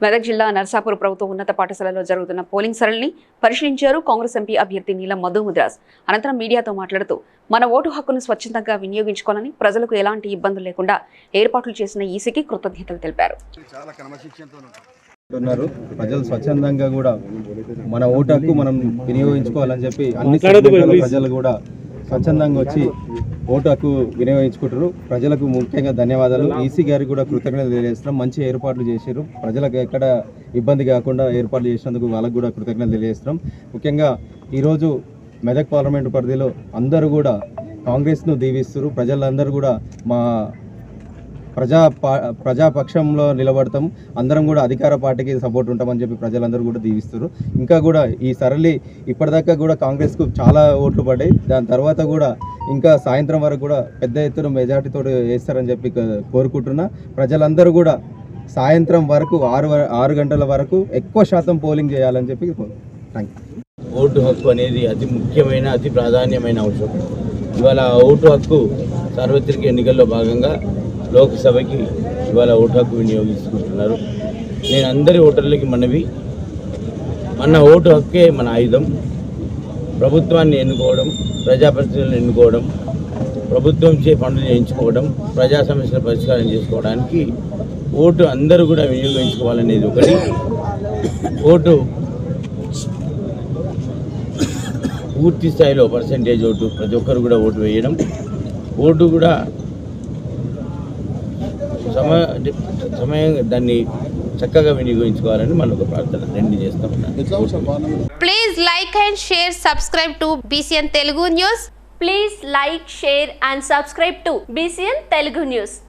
మెదక్ జిల్లా నర్సాపూర్ ప్రభుత్వ ఉన్నత పాఠశాలలో జరుగుతున్న పోలింగ్ సరళిని పరిశీలించారు కాంగ్రెస్ ఎంపీ అభ్యర్థి నీలం మధు ముద్రాస్ అనంతరం మీడియాతో మాట్లాడుతూ మన ఓటు హక్కును స్వచ్ఛందంగా వినియోగించుకోవాలని ప్రజలకు ఎలాంటి ఇబ్బందులు లేకుండా ఏర్పాట్లు చేసిన ఈసీకి కృతజ్ఞతలు తెలిపారు. ఉన్నారు. ప్రజలు స్వచ్ఛందంగా కూడా మన ఓటు హక్కు మనం వినియోగించుకోవాలని చెప్పి అన్ని ప్రజలు కూడా స్వచ్ఛందంగా వచ్చి ఓటు హక్కు వినియోగించుకుంటారు ప్రజలకు ముఖ్యంగా ధన్యవాదాలు. ఈసీ గారికి కూడా కృతజ్ఞతలు తెలియజేస్తున్నాం. మంచి ఏర్పాట్లు చేశారు. ప్రజలకు ఎక్కడ ఇబ్బంది కాకుండా ఏర్పాట్లు చేసినందుకు వాళ్ళకు కూడా కృతజ్ఞతలు తెలియజేస్తున్నాం. ముఖ్యంగా ఈరోజు మెదక్ పార్లమెంటు పరిధిలో అందరూ కూడా కాంగ్రెస్ను దీవిస్తారు ప్రజలందరూ కూడా మా ప్రజా పా- ప్రజాపక్షంలో నిలబడతాం. అందరం కూడా అధికార పార్టీకి సపోర్ట్ ఉంటామని చెప్పి ప్రజలందరూ కూడా దీవిస్తారు ఇంకా కూడా ఈ సరళి ఇప్పటిదాకా కూడా కాంగ్రెస్కు చాలా ఓట్లు పడ్డాయి. దాని తర్వాత కూడా ఇంకా సాయంత్రం వరకు కూడా పెద్ద ఎత్తున మెజార్టీతో వేస్తారని చెప్పి కోరుకుంటున్నా. ప్రజలందరూ కూడా సాయంత్రం వరకు ఆరు ఆరు గంటల వరకు ఎక్కువ శాతం పోలింగ్ చేయాలని చెప్పి థ్యాంక్ యూ. ఓటు హక్కు అనేది అతి ముఖ్యమైన అతి ప్రాధాన్యమైన అంశం. ఇవాళ ఓటు హక్కు సార్వత్రిక ఎన్నికల్లో భాగంగా లోక్సభకి ఇవాళ ఓటు హక్కు వినియోగించుకుంటున్నారు. నేను అందరి ఓటర్లకి మనవి. మన ఓటు హక్కే మన ఆయుధం. ప్రభుత్వాన్ని ఎన్నుకోవడం ప్రజాప్రతినిధులను ఎన్నుకోవడం ప్రభుత్వం చే పనులు చేయించుకోవడం ప్రజా సమస్యల పరిష్కారం చేసుకోవడానికి ఓటు అందరూ కూడా వినియోగించుకోవాలనేది ఒకటి. ఓటు పూర్తి స్థాయిలో పర్సంటేజ్ ఓటు ప్రతి ఒక్కరు కూడా ఓటు వేయడం. ఓటు కూడా సమ సమయం దాన్ని చక్కగా వినియోగించుకోవాలని మన ఒక ప్రార్థన రెండు చేస్తాం Please like and share, subscribe to BCN Telugu News. Please like, share and subscribe to BCN Telugu News.